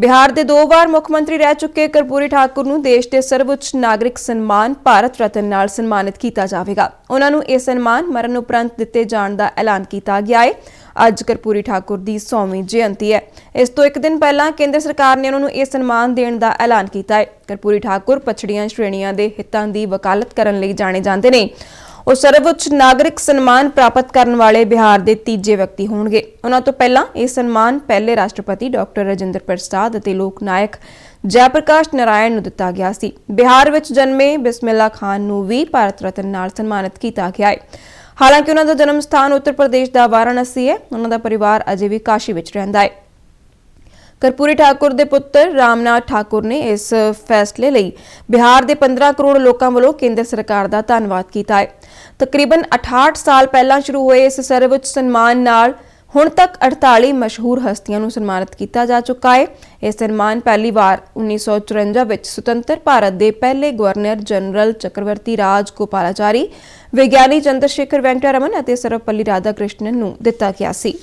ਬਿਹਾਰ ਦੇ ਦੋ ਵਾਰ ਮੁੱਖ ਮੰਤਰੀ ਰਹਿ ਚੁੱਕੇ ਕਰਪੂਰੀ ਠਾਕੁਰ ਨੂੰ ਦੇਸ਼ ਦੇ ਸਰਵਉੱਚ ਨਾਗਰਿਕ ਸਨਮਾਨ, ਭਾਰਤ ਰਤਨ ਨਾਲ ਸਨਮਾਨਿਤ ਕੀਤਾ ਜਾਵੇਗਾ। ਉਹਨਾਂ ਨੂੰ ਇਹ ਸਨਮਾਨ ਮਰਨ ਉਪਰੰਤ ਦਿੱਤੇ ਜਾਣ ਦਾ ਐਲਾਨ ਕੀਤਾ ਗਿਆ ਹੈ ਅੱਜ ਕਰਪੂਰੀ ਠਾਕੁਰ ਦੀ 100ਵੀਂ ਜਯੰਤੀ ਹੈ। ਇਸ ਤੋਂ ਇੱਕ ਦਿਨ ਪਹਿਲਾਂ ਕੇਂਦਰ ਸਰਕਾਰ ਨੇ ਉਹਨਾਂ ਨੂੰ ਇਹ ਸਨਮਾਨ ਦੇਣ ਦਾ ਐਲਾਨ ਕੀਤਾ ਹੈ ਕਰਪੂਰੀ ਠਾਕੁਰ ਪਛੜੀਆਂ ਸ਼੍ਰੇਣੀਆਂ ਦੇ ਹਿੱਤਾਂ ਦੀ ਵਕਾਲਤ ਕਰਨ ਲਈ ਜਾਣੇ ਜਾਂਦੇ ਨੇ। ਉਹ ਸਰਵਉੱਚ ਨਾਗਰਿਕ ਸਨਮਾਨ ਪ੍ਰਾਪਤ ਕਰਨ ਵਾਲੇ ਬਿਹਾਰ ਦੇ ਤੀਜੇ ਵਿਅਕਤੀ ਹੋਣਗੇ। ਉਹਨਾਂ ਤੋਂ ਪਹਿਲਾਂ ਇਹ ਸਨਮਾਨ ਪਹਿਲੇ ਰਾਸ਼ਟਰਪਤੀ ਡਾਕਟਰ ਰਾਜਿੰਦਰ ਪ੍ਰਸਾਦ ਅਤੇ ਲੋਕ ਨਾਇਕ ਜੈਪ੍ਰਕਾਸ਼ ਨਾਰਾਇਣ ਨੂੰ ਦਿੱਤਾ ਗਿਆ ਸੀ। ਬਿਹਾਰ ਵਿੱਚ ਜਨਮੇ ਬਿਸਮਿਲ੍ਲਾ ਖਾਨ ਨੂੰ ਵੀ ਭਾਰਤ ਰਤਨ ਨਾਲ ਸਨਮਾਨਿਤ ਕੀਤਾ ਗਿਆ ਹੈ। ਹਾਲਾਂਕਿ ਉਹਨਾਂ ਦਾ ਜਨਮ ਸਥਾਨ ਉੱਤਰ ਪ੍ਰਦੇਸ਼ ਦਾ ਵਾਰਾਣਸੀ ਹੈ। ਉਹਨਾਂ ਦਾ ਪਰਿਵਾਰ ਅਜੇ ਵੀ ਕਾਸ਼ੀ ਵਿੱਚ ਰਹਿੰਦਾ ਹੈ। ਕਰਪੂਰੀ ਠਾਕੁਰ ਦੇ ਪੁੱਤਰ ਰਾਮਨਾਥ ਠਾਕੁਰ ਨੇ ਇਸ ਫੈਸਲੇ ਲਈ ਬਿਹਾਰ ਦੇ 15 ਕਰੋੜ ਲੋਕਾਂ ਵੱਲੋਂ ਕੇਂਦਰ ਸਰਕਾਰ ਦਾ ਧੰਨਵਾਦ ਕੀਤਾ ਹੈ। ਤਕਰੀਬਨ 68 ਸਾਲ ਪਹਿਲਾਂ ਸ਼ੁਰੂ ਹੋਏ ਇਸ ਸਰਵਉੱਚ ਸਨਮਾਨ ਨਾਲ ਹੁਣ ਤੱਕ 48 ਮਸ਼ਹੂਰ ਹਸਤੀਆਂ ਨੂੰ ਸਨਮਾਨਿਤ ਕੀਤਾ ਜਾ ਚੁੱਕਾ ਹੈ। ਇਹ ਸਨਮਾਨ ਪਹਿਲੀ ਵਾਰ 1954 ਵਿੱਚ ਸੁਤੰਤਰ ਭਾਰਤ ਦੇ ਪਹਿਲੇ ਗਵਰਨਰ ਜਨਰਲ ਚੱਕਰਵਰਤੀ ਰਾਜ ਗੋਪਾਲਾਚਾਰੀ, ਵਿਗਿਆਨੀ ਚੰਦਰ ਸ਼ੇਖਰ ਵੈਂਕਟਰਮਨ ਅਤੇ ਸਰਵਪੱਲੀ ਰਾਧਾਕ੍ਰਿਸ਼ਨਨ ਨੂੰ ਦਿੱਤਾ ਗਿਆ ਸੀ।